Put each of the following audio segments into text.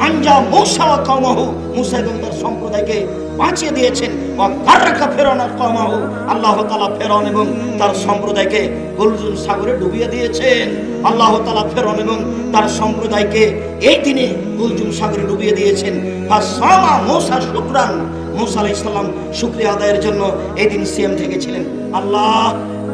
আনজা মুসা কমহু মুসা এবং তার সম্প্রদায়কে বাঁচিয়ে দিয়েছেন। ও গাররাকা ফেরন আর কওমাহু আল্লাহ তাআলা ফেরন এবং তার সম্প্রদায়কে গুলজুল সাগরে ডুবিয়ে দিয়েছেন। আল্লাহ তাআলা ফেরন এবং তার সম্প্রদায়কে এই দিনে গোলজুল সাগরে ডুবিয়ে দিয়েছেন। ফাসামা মূসা শুকরান। মূসা আলাইহিস সালাম শুকরিয়া আদায়ের জন্য এই দিন সিএম থেকেছিলেন। আল্লাহ,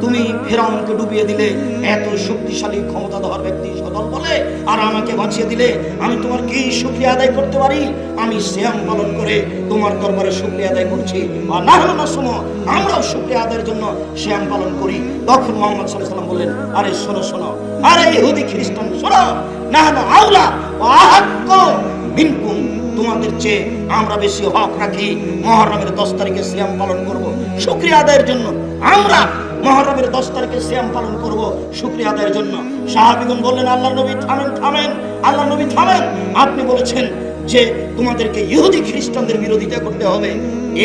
তুমি ফেরাউনকে ডুবিয়ে দিলে, এত শক্তিশালী, ক্ষমতাধর ব্যক্তি সদল বলে, আর আমাকে বাঁচিয়ে দিলে, আমি তোমার কি শুক্রিয়া আদায় করতে পারি? আমি শ্যাম পালন করে তোমার দরবারে শুক্রিয়া আদায় করছি। আর না হলো না শোনো, আমরাও শুক্রিয়া আদায়ের জন্য শ্যাম পালন করি। তখন মোহাম্মদ সাল্লাম বললেন, আরে শোনো শোনো, আরে ইহুদি খ্রিস্টান, শোনো না হলো আউলা মিনকুম। তোমাদের চেয়ে আমরা বেশি হক রাখি। মহরমের দশ তারিখে সিয়াম পালন করব। শুক্রিয়া আদায়ের জন্য আমরা মহরমের দশ তারিখে সিয়াম পালন করব। শুক্রিয়া আদায়ের জন্য। সাহাবিগুন বললেন, আল্লাহ নবী থামেন থামেন, আল্লাহ নবী থামেন। আপনি বলেছেন যে তোমাদেরকে ইহুদি খ্রিস্টানদের বিরোধিতা করতে হবে।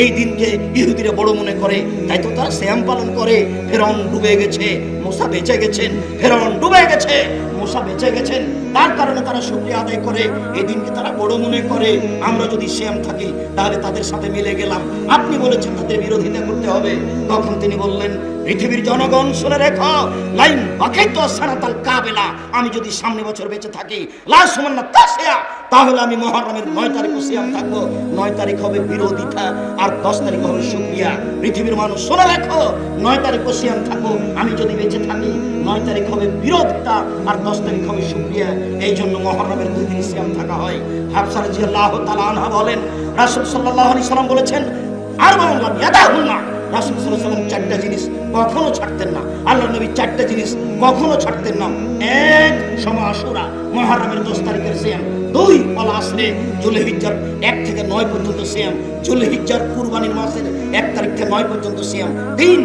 এই দিনকে ইহুদিরা বড় মনে করে, তাই তো তারা শ্যাম পালন করে। ফেরন ডুবে গেছে, মোসা বেঁচে গেছেন ফেরন ডুবে গেছে। মোসা বেঁচে গেছেন, তার কারণে তারা শুক্রিয়া আদায় করে এই দিনকে তারা বড় মনে করে, আমরা যদি শ্যাম থাকি, তাহলে তাদের সাথে মিলে গেলাম। আপনি বলেছেন তাদের বিরোধিতা করতে হবে। তখন তিনি বললেন, পৃথিবীর জনগণ, শুনে রেখো, লাইন সানাতাল কাবেলা, আমি যদি সামনে বছর বেঁচে থাকি তাহলে আমি মহরমের নয় তারিখ সিয়াম থাকব। নয় তারিখ হবে বিরোধিতা, আর দশ তারিখ হবে শুক্রিয়া। পৃথিবীর মানুষ, শুনে রাখো, নয় তারিখ সিয়াম থাকব, আমি যদি বেঁচে থাকি, নয় তারিখ হবে বিরোধিতা, আর দশ তারিখ হবে, শুক্রিয়া। এই জন্য মহরমের দুই দিন সিয়াম থাকা হয়। হাফসার জি আল্লাহ তালা আনহা বলেন, রাসুল সাল্লাহ আলি সাল্লাম বলেছেন, আর না। এক মাসের তারিখ নয় পর্যন্ত তিন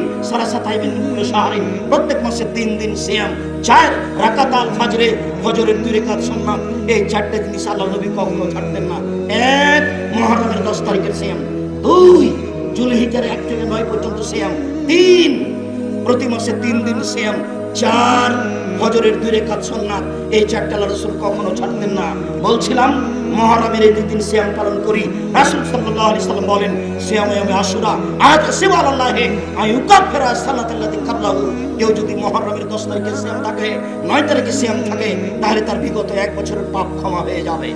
প্রত্যেক মাসে তিন দিন সিয়াম। চার রাকাত আল ফাজরে ফজরের দুই রেখাত সুন্নাত এই চারটে জিনিস আল্লাহ নবী কখনো ছাড়তেন না। এক মহারামের দশ তারিখের সিয়াম। দুই জুলহিজার এক থেকে নয় পর্যন্ত সিয়াম। তিন, প্রতি মাসে তিন দিন সিয়াম। চার, ফজরের দুই রেখাত সুন্নাত এই চারটা আল্লাহ রসুল কখনো ছাড়তেন না। বলছিলাম মহারামের এই দুই দিন সিয়াম পালন করি। রাসূল সাল্লাল্লাহু আলাইহি সাল্লাম বলেন আমি আশুরা, আয়াত সিওয়াল আল্লাহে আই উকাফিরা সালাতাল্লাতি কাবলাহু। কেউ যদি মহরমের 10 তারিখে সিয়াম থাকে 9 তারিখে সিয়াম থাকে, তাহলে তার বিগত এক বছরের পাপ ক্ষমা হয়ে যাবে।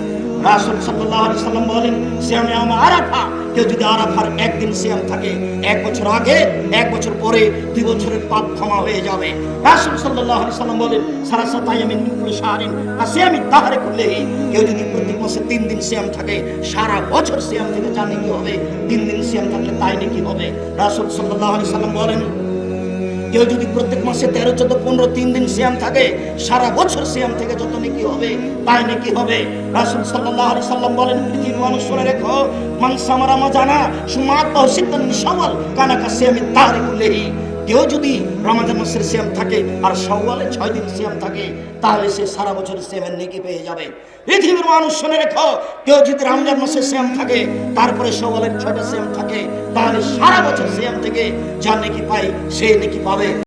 রাসূল সাল্লাল্লাহু আলাইহি সাল্লাম বলেন, সিয়ামে আমি আরাফা। কেউ যদি আরাফার একদিন সিয়াম থাকে, এক বছর আগে, এক বছর পরে, দুই বছরের পাপ ক্ষমা হয়ে যাবে। রাসূল সাল্লাল্লাহু আলাইহি সাল্লাম বলেন সারাসা তাইয়ামিন মিন কুল্লি শাহরিন আসিয়ামি তাহরে কুল্লিহি কেউ যদি প্রত্যেক মাসে তিন দিন সিয়াম থাকে, সারা বছর সিয়াম থেকে জানে কি হবে, তিন দিন সিয়াম থাকলে তাই নাকি হবে। রাসূল আলাইহি সাল্লাম বলেন, কেউ যদি প্রত্যেক মাসে তেরো, চোদ্দ, পনেরো, তিন দিন সিয়াম থাকে, সারা বছর সিয়াম থেকে যত নাকি হবে, তাই নাকি হবে? রাসুল সাল্লাহ সাল্লাম বলেন, পৃথিবীর মানুষ শুনে রেখো, মান সামারা মা জানা, সুমাত সিদ্ধান সওয়াল কানাকা সিয়ামি তারে কুল্লেহি কেউ যদি রমাজান মাসের সিয়াম থাকে আর সওয়ালে ছয় দিন সিয়াম থাকে, তাহলে সে সারা বছর সিয়ামের নেকি পেয়ে যাবে। পৃথিবীর মানুষ শুনে রেখো, কেউ যদি রমজান মাসের সিয়াম থাকে, তারপরে সওয়ালের ছয়টা সিয়াম থাকে, তাহলে সারা বছর সিয়াম থেকে যা নেকি পায় সে নেকি পাবে।